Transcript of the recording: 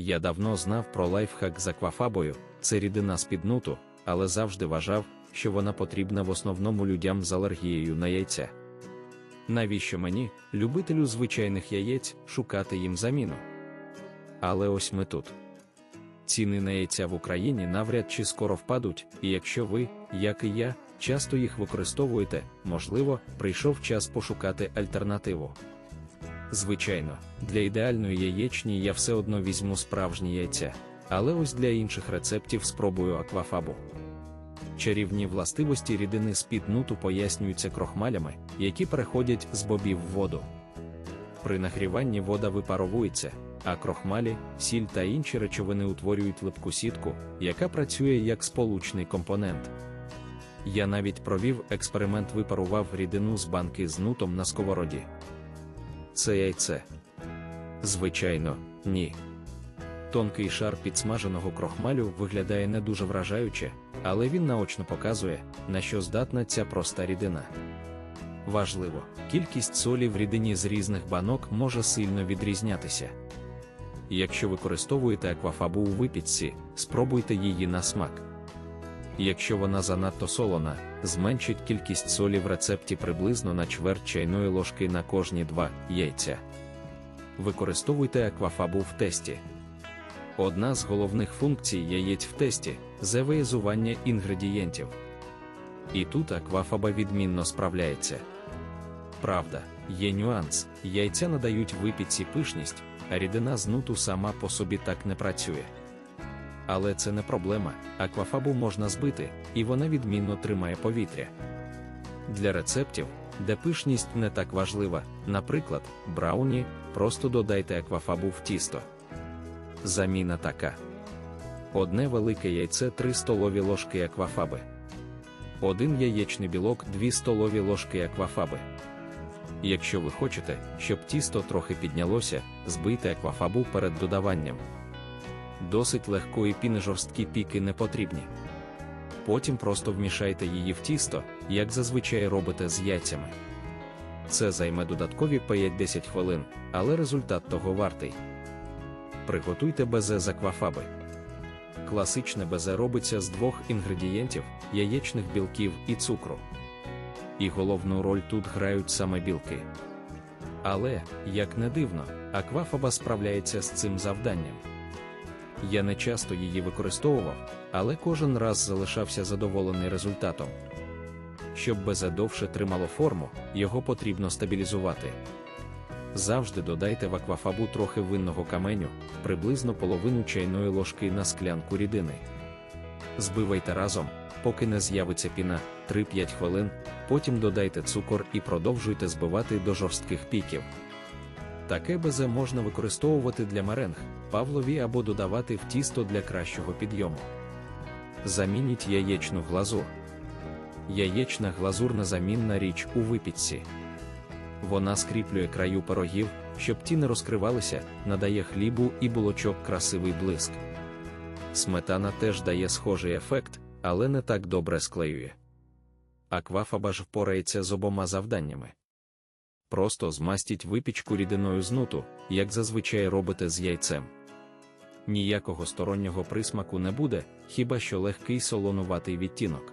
Я давно знав про лайфхак з аквафабою, це рідина з піднуту, але завжди вважав, що вона потрібна в основному людям з алергією на яйця. Навіщо мені, любителю звичайних яєць, шукати їм заміну? Але ось ми тут. Ціни на яйця в Україні навряд чи скоро впадуть, і якщо ви, як і я, часто їх використовуєте, можливо, прийшов час пошукати альтернативу. Звичайно, для ідеальної яєчні я все одно візьму справжні яйця, але ось для інших рецептів спробую аквафабу. Чарівні властивості рідини з під нуту пояснюються крохмалями, які переходять з бобів в воду. При нагріванні вода випаровується, а крохмалі, сіль та інші речовини утворюють липку сітку, яка працює як сполучний компонент. Я навіть провів експеримент, випарував рідину з банки з нутом на сковороді. Це яйце. Звичайно, ні. Тонкий шар підсмаженого крохмалю виглядає не дуже вражаюче, але він наочно показує, на що здатна ця проста рідина. Важливо, кількість солі в рідині з різних банок може сильно відрізнятися. Якщо використовуєте аквафабу у випічці, спробуйте її на смак. Якщо вона занадто солона, зменшіть кількість солі в рецепті приблизно на чверть чайної ложки на кожні два яйця. Використовуйте аквафабу в тесті. Одна з головних функцій яєць в тесті завиязування інгредієнтів. І тут аквафаба відмінно справляється. Правда, є нюанс, яйця надають випічці пишність, а рідина з нуту сама по собі так не працює. Але це не проблема, аквафабу можна збити, і вона відмінно тримає повітря. Для рецептів, де пишність не так важлива, наприклад, брауні, просто додайте аквафабу в тісто. Заміна така: одне велике яйце 3 столові ложки аквафаби, один яєчний білок 2 столові ложки аквафаби. Якщо ви хочете, щоб тісто трохи піднялося, збийте аквафабу перед додаванням. Досить легкої піни жорсткі піки не потрібні. Потім просто вмішайте її в тісто, як зазвичай робите з яйцями. Це займе додаткові 5-10 хвилин, але результат того вартий. Приготуйте безе з аквафаби. Класичне безе робиться з двох інгредієнтів яєчних білків і цукру. І головну роль тут грають саме білки. Але, як не дивно, аквафаба справляється з цим завданням. Я не часто її використовував, але кожен раз залишався задоволений результатом. Щоб безе довше тримало форму, його потрібно стабілізувати. Завжди додайте в аквафабу трохи винного каменю, приблизно половину чайної ложки на склянку рідини. Збивайте разом, поки не з'явиться піна 3-5 хвилин, потім додайте цукор і продовжуйте збивати до жорстких піків. Таке безе можна використовувати для меренг, павлові або додавати в тісто для кращого підйому. Замініть яєчну глазур. Яєчна глазур незамінна річ у випічці. Вона скріплює краю пирогів, щоб ті не розкривалися, надає хлібу і булочок красивий блиск. Сметана теж дає схожий ефект, але не так добре склеює. Аквафаба ж впорається з обома завданнями. Просто змастіть випічку рідиною з нуту, як зазвичай робите з яйцем. Ніякого стороннього присмаку не буде, хіба що легкий солонуватий відтінок.